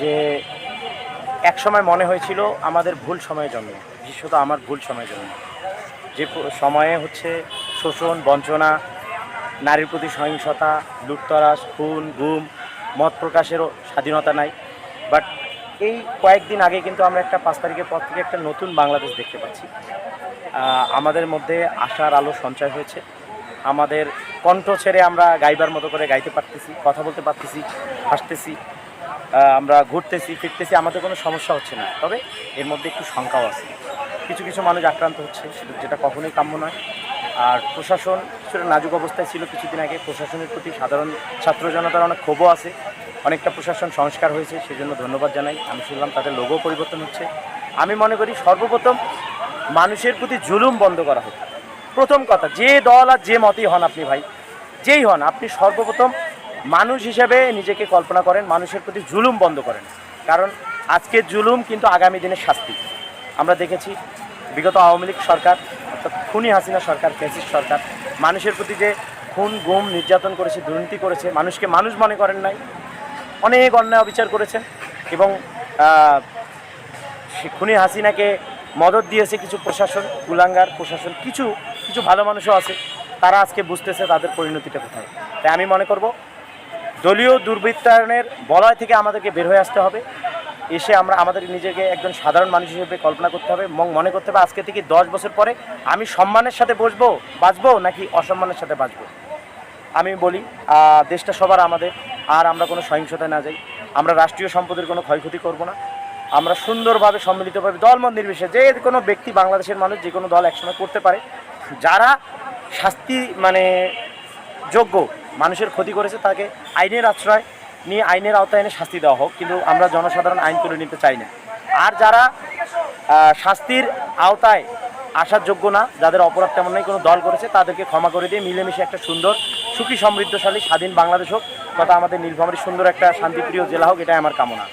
যে এক সময় মনে হয়েছিল আমাদের ভুল সময়ে জন্ম, বিশেষত আমার ভুল সময়ে জন্ম। যে সময়ে হচ্ছে শোষণ, বঞ্চনা, নারীর প্রতি সহিংসতা, লুটতরাজ, খুন, গুম, মত প্রকাশেরও স্বাধীনতা নাই। বাট এই কয়েকদিন আগে কিন্তু আমরা একটা পাঁচ তারিখের পর থেকে একটা নতুন বাংলাদেশ দেখতে পাচ্ছি। আমাদের মধ্যে আশার আলো সঞ্চয় হয়েছে। আমাদের কণ্ঠ ছেড়ে আমরা গাইবার মতো করে গাইতে পারতেছি, কথা বলতে পারতেছি, হাসতেছি। আমরা ঘুরতেছি, ফিরতেছি, আমাদের কোনো সমস্যা হচ্ছে না। তবে এর মধ্যে একটু শঙ্কাও আছে। কিছু কিছু মানুষ আক্রান্ত হচ্ছে যেটা কখনোই কাম্য নয়। আর প্রশাসন কিছুটা নাজুক অবস্থায় ছিল কিছুদিন আগে, প্রশাসনের প্রতি সাধারণ ছাত্র জনতার অনেক ক্ষোভও আছে। অনেকটা প্রশাসন সংস্কার হয়েছে, সেজন্য ধন্যবাদ জানাই। আমি শুনলাম তাদের লোগো পরিবর্তন হচ্ছে। আমি মনে করি সর্বপ্রথম মানুষের প্রতি জুলুম বন্ধ করা হোক। প্রথম কথা, যে দল আর যে মতই হন আপনি ভাই, যেই হন, আপনি সর্বপ্রথম মানুষ হিসেবে নিজেকে কল্পনা করেন, মানুষের প্রতি জুলুম বন্ধ করেন। কারণ আজকের জুলুম কিন্তু আগামী দিনের শাস্তি। আমরা দেখেছি বিগত আওয়ামী লীগ সরকার, অর্থাৎ খুনি হাসিনা সরকার, ফ্যাসিস্ট সরকার, মানুষের প্রতি যে খুন, গুম, নির্যাতন করেছে, দুর্নীতি করেছে, মানুষকে মানুষ মনে করেন নাই। অনেক অন্যায় অবিচার করেছেন এবং খুনি হাসিনাকে মদত দিয়েছে কিছু প্রশাসন, কুলাঙ্গার প্রশাসন, কিছু কিছু ভালো মানুষও আছে। তারা আজকে বুঝতেছে তাদের পরিণতিটা কোথায়। তাই আমি মনে করব দলীয় দুর্বৃত্তায়নের বলয় থেকে আমাদেরকে বের হয়ে আসতে হবে। এসে আমরা আমাদের নিজেকে একজন সাধারণ মানুষ হিসেবে কল্পনা করতে হবে এবং মনে করতে হবে আজকে থেকে দশ বছর পরে আমি সম্মানের সাথে বসবো, বাঁচবো নাকি অসম্মানের সাথে বাঁচবো? আমি বলি দেশটা সবার আমাদের, আর আমরা কোনো সহিংসতায় না যাই। আমরা রাষ্ট্রীয় সম্পদের কোনো ক্ষয়ক্ষতি করব না। আমরা সুন্দরভাবে, সম্মিলিতভাবে দল দলমত নির্বিশেষে যে কোনো ব্যক্তি, বাংলাদেশের মানুষ যে কোনো দল একসময় করতে পারে। যারা শাস্তি মানে যোগ্য মানুষের ক্ষতি করেছে তাকে আইনের আশ্রয় নিয়ে আইনের আওতায় এনে শাস্তি দেওয়া হোক, কিন্তু আমরা জনসাধারণ আইন তুলে নিতে চাই না। আর যারা শাস্তির আওতায় আসার যোগ্য না, যাদের অপরাধ তেমন নেই, কোনো দল করেছে, তাদেরকে ক্ষমা করে দিয়ে মিলেমিশে একটা সুন্দর, সুখী, সমৃদ্ধশালী, স্বাধীন বাংলাদেশ হোক তথা আমাদের নীলফামারী সুন্দর একটা শান্তিপ্রিয় জেলা হোক, এটাই আমার কামনা।